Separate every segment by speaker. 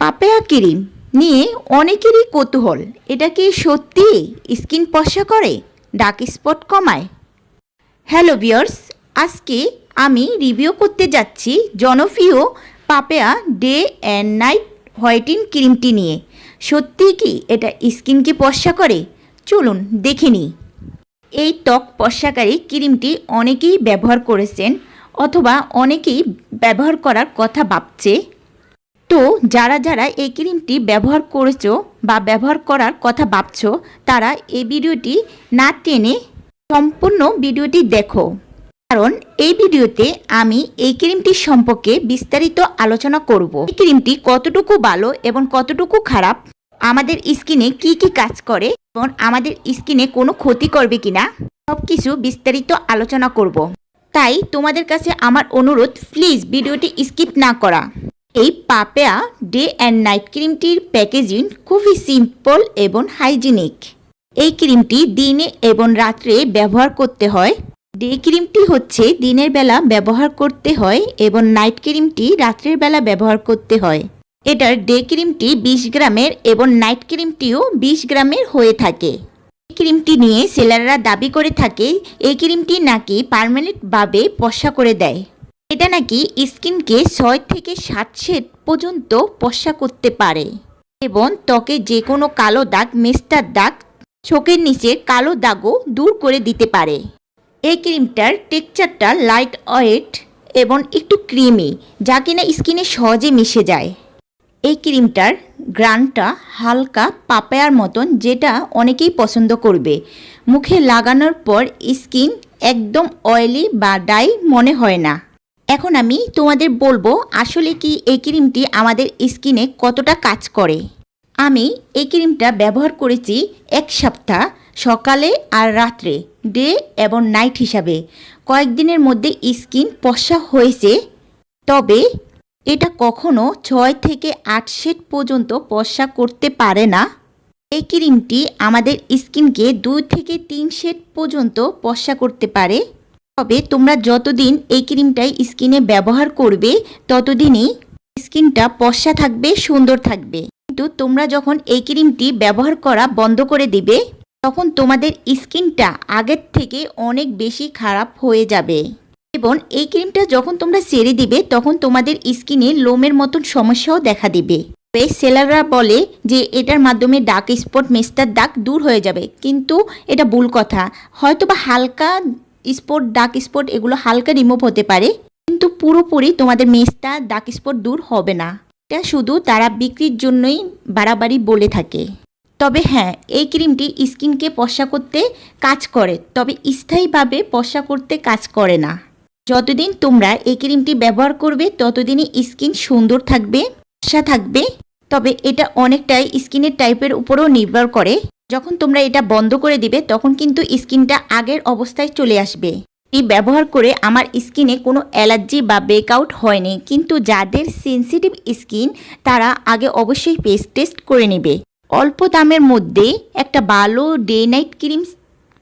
Speaker 1: পাপেয়া cream নিয়ে অনেকেরই কৌতূহল। এটা কি সত্যি? স্কিন পশা করে? ডার্ক স্পট কমায়। হ্যালো বিয়ার্স আজকে আমি রিভিউ করতে যাচ্ছি জনপ্রিয় papaya day and night whitening ক্রিমটি নিয়ে। সত্যি কি এটা স্কিনকে পশা করে? চলুন দেখে নিই। এই ত্বক পশাকারী ক্রিমটি অনেকেই ব্যবহার করেছেন অথবা অনেকেই ব্যবহার করার কথা ভাবছে। তো যারা যারা এই ক্রিমটি ব্যবহার করেছ বা ব্যবহার করার কথা ভাবছ, তারা এই ভিডিওটি না টেনে সম্পূর্ণ ভিডিওটি দেখো। কারণ এই ভিডিওতে আমি এই ক্রিমটি সম্পর্কে বিস্তারিত আলোচনা করব। এই ক্রিমটি কতটুকু ভালো এবং কতটুকু খারাপ, আমাদের স্কিনে কি কি কাজ করে এবং আমাদের স্কিনে কোনো ক্ষতি করবে কিনা সব কিছু বিস্তারিত আলোচনা করব। তাই তোমাদের কাছে আমার অনুরোধ, প্লিজ ভিডিওটি স্কিপ না করা। এই পাপেয়া ডে অ্যান্ড নাইট ক্রিমটির প্যাকেজিং খুবই সিম্পল এবং হাইজিনিক। এই ক্রিমটি দিনে এবং রাত্রে ব্যবহার করতে হয়। ডে ক্রিমটি হচ্ছে দিনের বেলা ব্যবহার করতে হয় এবং নাইট ক্রিমটি রাত্রের বেলা ব্যবহার করতে হয়। এটার ডে ক্রিমটি বিশ গ্রামের এবং নাইট ক্রিমটিও বিশ গ্রামের হয়ে থাকে। এই ক্রিমটি নিয়ে সেলাররা দাবি করে থাকে, এই ক্রিমটি নাকি পার্মানেন্টভাবে পশা করে দেয়। এটা নাকি স্কিনকে ছয় থেকে সাত শেড পর্যন্ত পশা করতে পারে। এবং ত্বকে যে কোনো কালো দাগ, মেস্টার দাগ, চোখের নিচে কালো দাগও দূর করে দিতে পারে। এই ক্রিমটার টেক্সচারটা লাইট ওয়েট এবং একটু ক্রিমি, যা কিনা স্কিনে সহজে মিশে যায়। এই ক্রিমটার গ্রানটা হালকা পাপায়ার মতন, যেটা অনেকেই পছন্দ করবে। মুখে লাগানোর পর স্কিন একদম অয়েলি বা ডাই মনে হয় না। এখন আমি তোমাদের বলব আসলে কি এই ক্রিমটি আমাদের স্কিনে কতটা কাজ করে। আমি এই ক্রিমটা ব্যবহার করেছি এক সপ্তাহ, সকালে আর রাত্রে, ডে এবং নাইট হিসাবে। কয়েকদিনের মধ্যে স্কিন পশা হয়েছে, তবে এটা কখনো ছয় থেকে আট শেড পর্যন্ত পশা করতে পারে না। এই ক্রিমটি আমাদের স্কিনকে দুই থেকে তিন শেড পর্যন্ত পশা করতে পারে। তবে তোমরা যতদিন এই ক্রিমটাই স্কিনে ব্যবহার করবে, ততদিনই স্কিনটা পশা থাকবে, সুন্দর থাকবে। কিন্তু তোমরা যখন এই ক্রিমটি ব্যবহার করা বন্ধ করে দিবে, তখন তোমাদের স্কিনটা আগের থেকে অনেক বেশি খারাপ হয়ে যাবে। এবং এই ক্রিমটা যখন তোমরা সেরে দিবে, তখন তোমাদের স্কিনে লোমের মতন সমস্যাও দেখা দিবে। সেলাররা বলে যে, এটার মাধ্যমে ডার্ক স্পট মেস্টার দাগ দূর হয়ে যাবে। কিন্তু এটা ভুল কথা। হয়তো বা হালকা স্পট ডাক স্পট এগুলো হালকা রিমুভ হতে পারে, কিন্তু পুরোপুরি তোমাদের মেস্তা ডাক স্পট দূর হবে না। এটা শুধু তারা বিক্রির জন্যই বাড়াবাড়ি বলে থাকে। তবে হ্যাঁ এই ক্রিমটি স্কিনকে পশা করতে কাজ করে, তবে স্থায়ীভাবে পশা করতে কাজ করে না। যতদিন তোমরা এই ক্রিমটি ব্যবহার করবে, ততদিনই স্কিন সুন্দর থাকবে পশা থাকবে, তবে এটা অনেকটাই স্কিনের টাইপের উপরও নির্ভর করে। যখন তোমরা এটা বন্ধ করে দিবে, তখন কিন্তু স্কিনটা আগের অবস্থায় চলে আসবে। এই ব্যবহার করে আমার স্কিনে কোনো অ্যালার্জি বা ব্রেকআউট হয়নি, কিন্তু যাদের সেন্সিটিভ স্কিন, তারা আগে অবশ্যই পেস টেস্ট করে নেবে। অল্প দামের মধ্যে একটা ভালো ডে নাইট ক্রিম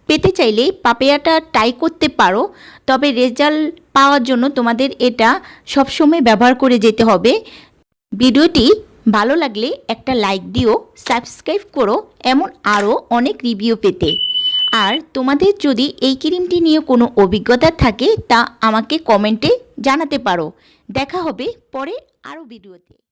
Speaker 1: পেতে চাইলে পাপেয়াটা ট্রাই করতে পারো, তবে রেজাল্ট পাওয়ার জন্য তোমাদের এটা সবসময় ব্যবহার করে যেতে হবে। ভিডিওটি ভালো লাগলে একটা লাইক দিও সাবস্ক্রাইব করো, এমন আরও অনেক রিভিউ পেতে। আর তোমাদের যদি এই ক্রিমটি নিয়ে কোনো অভিজ্ঞতা থাকে, তা আমাকে কমেন্টে জানাতে পারো। দেখা হবে পরে আরও ভিডিওতে